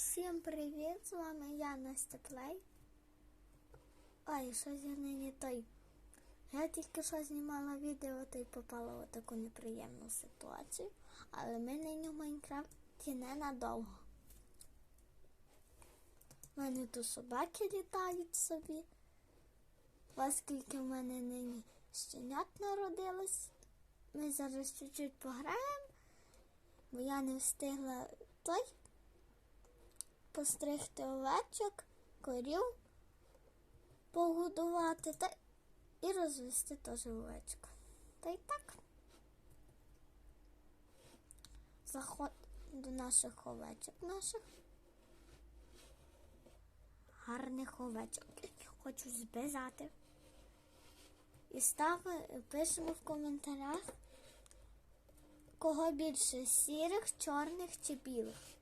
Всім привіт! З вами я Настя Плей. Ой, щось я нині той. Я тільки що знімала відео та й попала в таку неприємну ситуацію, але ми нині в Майнкрафті ненадовго. У мене тут собаки літають собі. Оскільки в мене нині щенят народилось, ми зараз чуть-чуть пограємо, бо я не встигла той постригти овечок, корів, погодувати та і розвести теж овечку. Та й так. Заход до наших овечок наших. Гарних овечок. Хочу зв'язати. І ставимо, пишемо в коментарях, кого більше сірих, чорних чи білих.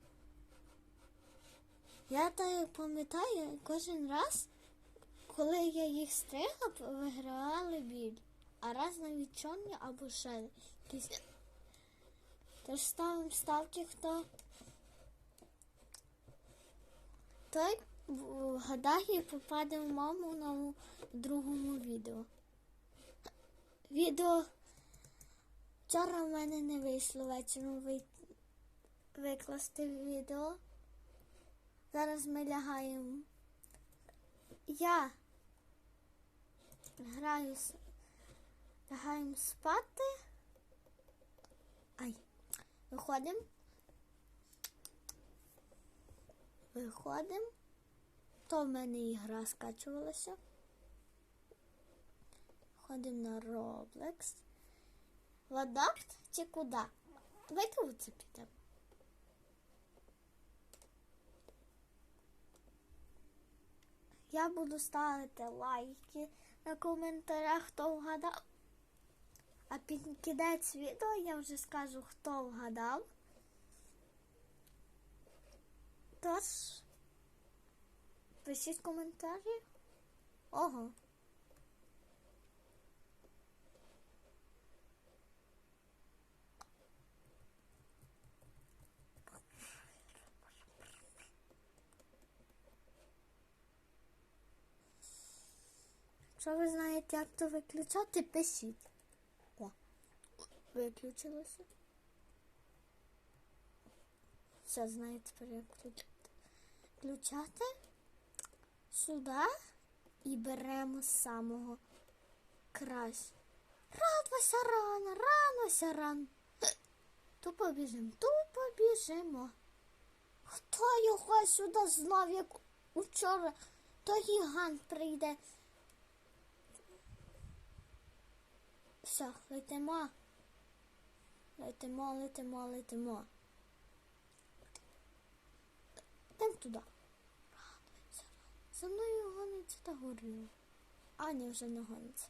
Я так пам'ятаю, кожен раз, коли я їх стригла, вигравали біль. А раз навіть чорні або ще якісь. Тож ставимо ставки, хто той вгадає попаде в маму на другому відео. Відео вчора в мене не вийшло вечором викласти відео. Зараз ми лягаємо. Я граю, лягаємо спати. Ай, виходимо. Виходимо. То в мене ігра скачувалася. Ходимо на Roblox. В адапт чи куди? Давайте оце підемо. Я буду ставити лайки на коментарях, хто вгадав. А під кінець відео я вже скажу, хто вгадав. Тож, пишіть коментарі. Ого. Якщо ви знаєте, як то виключати, пишіть. О, виключилося. Все, знаєте. Включати сюди і беремо з самого краще. Радвася рано, рано рано. Тупо біжимо, тупо біжимо. Хто його сюди знав, як учора, то гігант прийде. Все, летимо. Летимо, летимо, летимо. Йдемо туди. За мною гониться та горіло. А, ні, вже не гониться.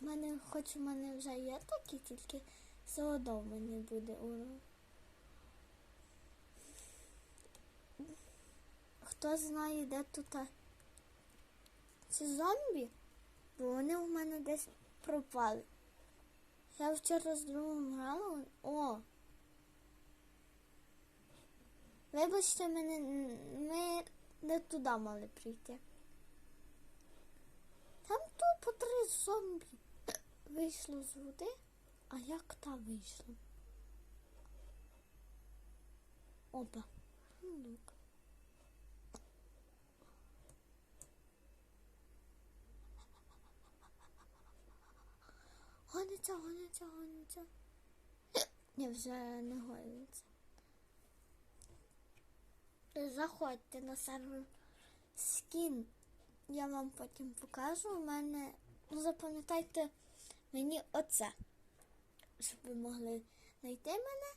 В мене, хоч у мене вже є такі, тільки все одно в мене буде урон. Хто знає, де тут ці зомбі? Бо вони у мене десь пропали. Я вчора з другом грала. О! Вибачте мене, н- ми не туди мали прийти. Там тупо три зомбі вийшло з води, а як та вийшла? Опа. Сундук. Гониться, гониться, гониться. Ні, вже не гониться. Заходьте на сервер скін. Я вам потім покажу. У мене, ну запам'ятайте мені оце, щоб ви могли знайти мене.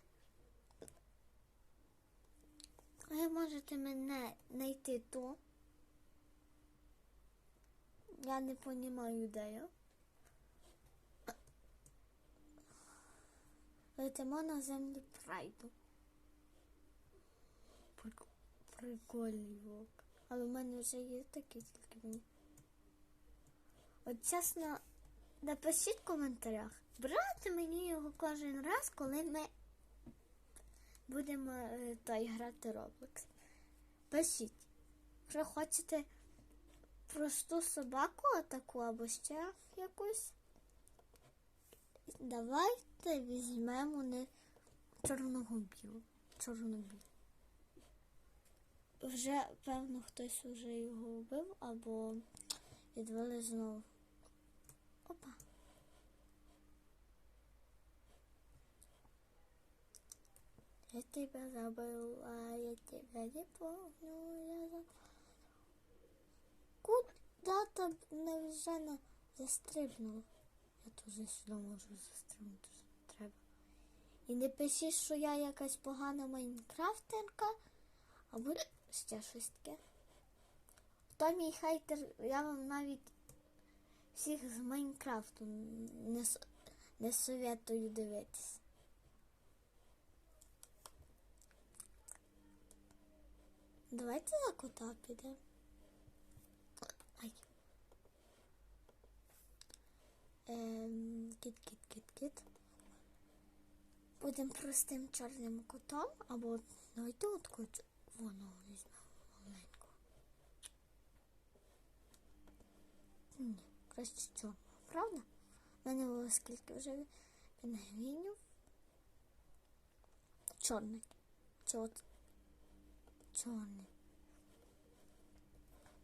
Ви можете мене знайти ту. Я не розумію, де я. Летимо на землі прайду. Прикольний вовк. Але в мене вже є такі тільки мені. От чесно, напишіть в коментарях, брати мені його його кожен раз, коли ми будемо е, той грати Roblox. Пишіть, якщо хочете просту собаку таку або ще якусь. Давайте візьмемо не чорного білу. Чорно-білу. Вже, певно, хтось вже його вбив або відвели знову. Опа. Я тебя забыла, я тебя не помню, я забыла. Куда там невже застрибнула? Я теж сюди можу застрибнути, треба. І не пишіть, що я якась погана майнкрафтерка, або ще щось таке. Хто мій хейтер, я вам навіть всіх з Майнкрафту не, не советую дивитись. Давайте за кота підемо. Ем, кіт, кіт, кіт, кіт. Будемо простим чорним котом, або давайте от кот воно візьмемо маленьку. Ні, краще чорного, правда? У мене було скільки вже пінгвінів. Чорний. Чи от чорний.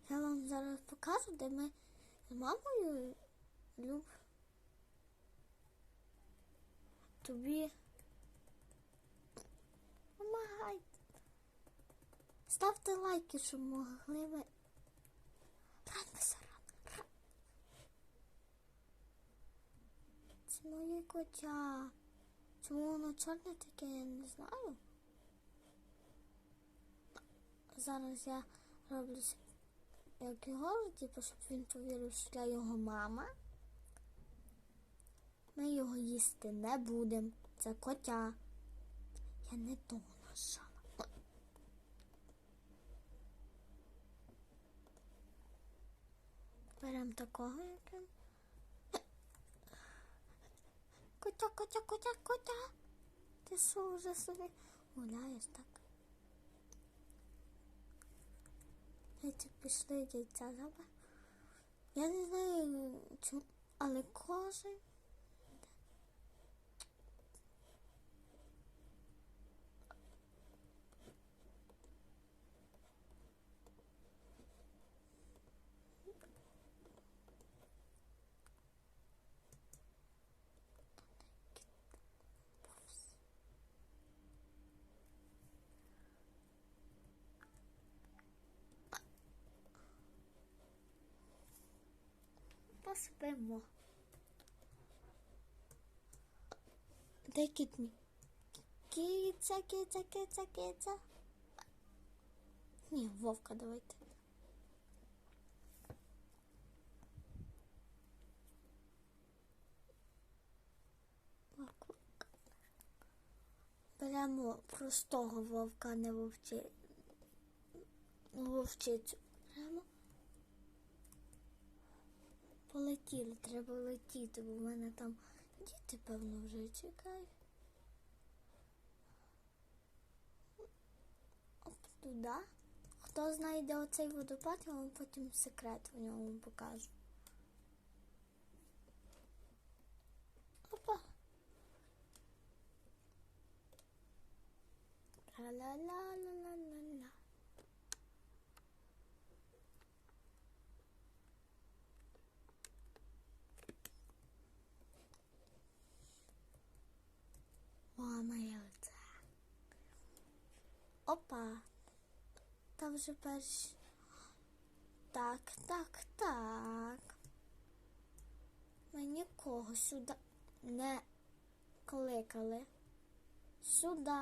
Я вам зараз покажу, де ми з мамою люб. Тобі. Помагай. Ставте лайки, щоб могли ви. Ран. ран. Це моє котя. Чому воно чорне таке, я не знаю. Зараз я роблю як його, типу, щоб він повірив, що я його мама. Ми його їсти не будемо. Це котя. Я не того нажала. Беремо такого, яким. Котя, котя, котя, котя. Ти що вже собі гуляєш так? Эти пішли яйця забрати. Я не знаю, чому, але кожен. Поспимо. Де кіт мій? Киця, киця, киця, киця. Ні, вовка давайте. Беремо простого вовка, не вовчи... вовчицю. Беремо. Полетіли, треба летіти, бо в мене там діти, певно, вже чекають. Туди. Хто знайде оцей водопад, я вам потім секрет в ньому покажу. Опа. Ла-ла-ла-ла-ла-ла-ла. Мама яйця. Опа. Там вже перш. Так, так, так. Ми нікого сюди не кликали. Сюди.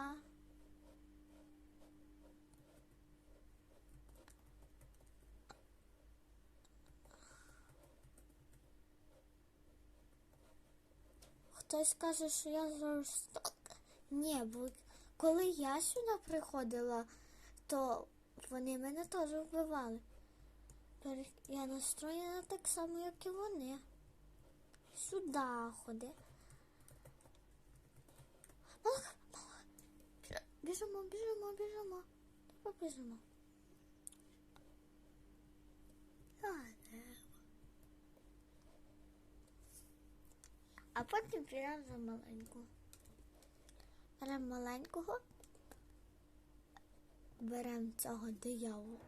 Хтось каже, що я жорстока. Ні, бо коли я сюди приходила, то вони мене теж вбивали. Я настроєна так само, як і вони. Сюди ходи. Малах, малах. Біжимо, біжимо, біжимо. Давай біжимо. А потім прям за маленьку. Беремо маленького. Беремо цього диявола.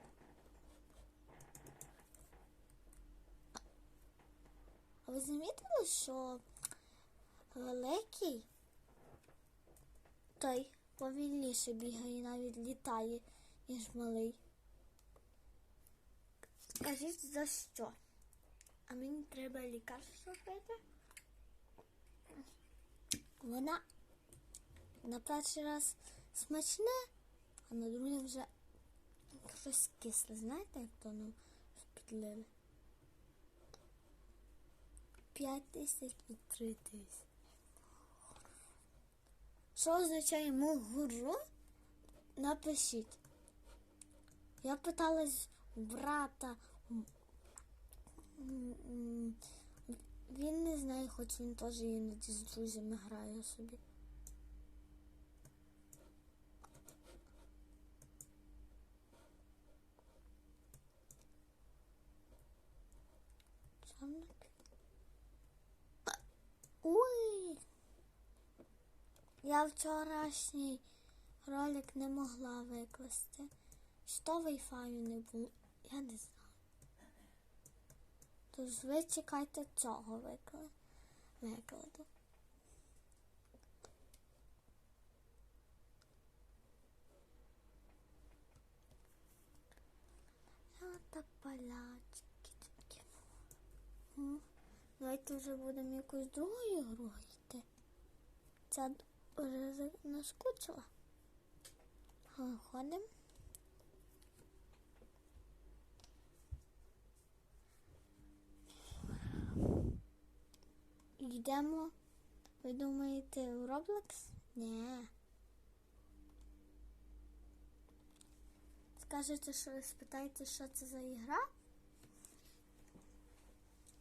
А ви замітили, що великий той повільніше бігає навіть літає, ніж малий. Скажіть за що? А мені треба лікарство пити. Вона на перший раз смачне, а на другий вже щось кисле. Знаєте, як то нам? П'ять тисяч і три тисячі. Що означає мугуру? Напишіть. Я питалась у брата. Він не знає, хоч він теж іноді з друзями грає собі. Чорник. Ой! Я вчорашній ролик не могла викласти. Що вайфаю не було, я не знаю. Тож ви чекайте цього викла- викладу. Та палячки. М, Давайте вже будемо якусь другою гру йти. Ця за- наскучила. Ходимо. Йдемо. Ви думаєте, в Roblox? Ні. Скажете, що ви спитаєте, що це за ігра?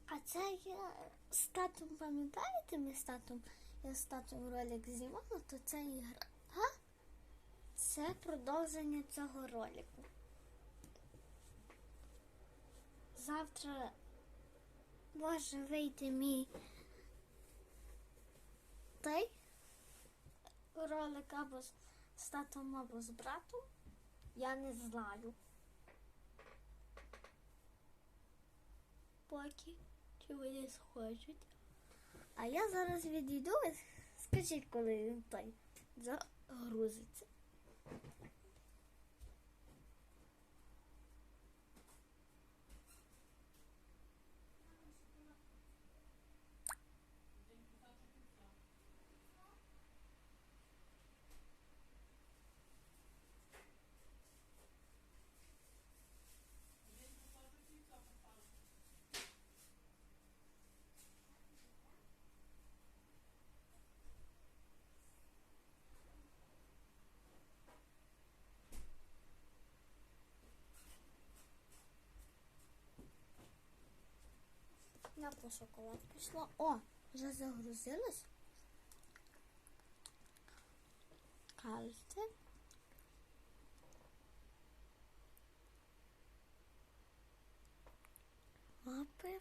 А це я з татом пам'ятаєте, ми з татом, я з ролик знімала, то це ігра. Це продовження цього ролику. Завтра може вийти мій той ролик або з татом, або з братом. Я не знаю. Поки чи вони схочуть. А я зараз відійду. Скажіть, коли він той загрузиться. На по шоколад пішла. О, вже загрузилась. Кажете. Мапи.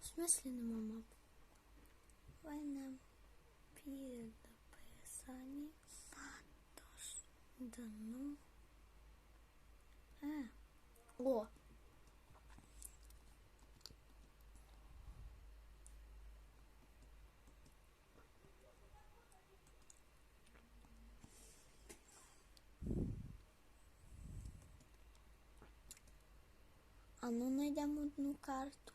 В смислі нема мап? Ви нам підписані. Тож, да ну. Е. О, А ну знайдемо одну карту.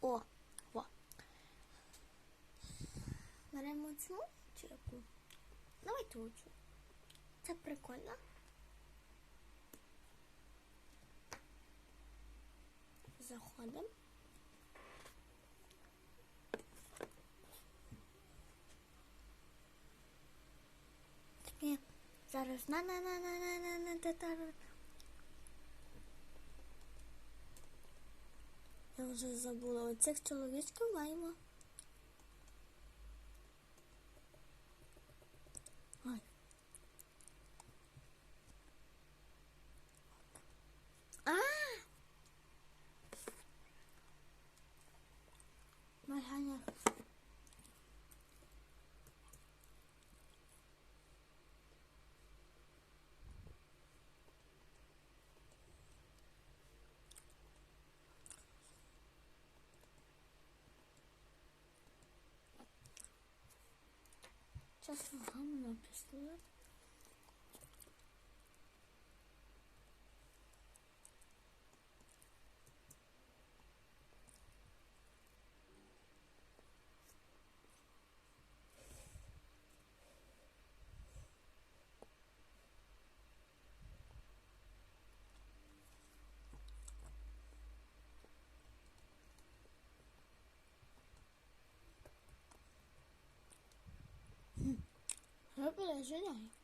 О, о. Беремо цю чи яку? Давай тут. Це прикольно. Заходимо. Таке зараз на на на на на на на на Я вже забула оцих чоловічків маємо. Сейчас ногами на пистолет. Я переживаю.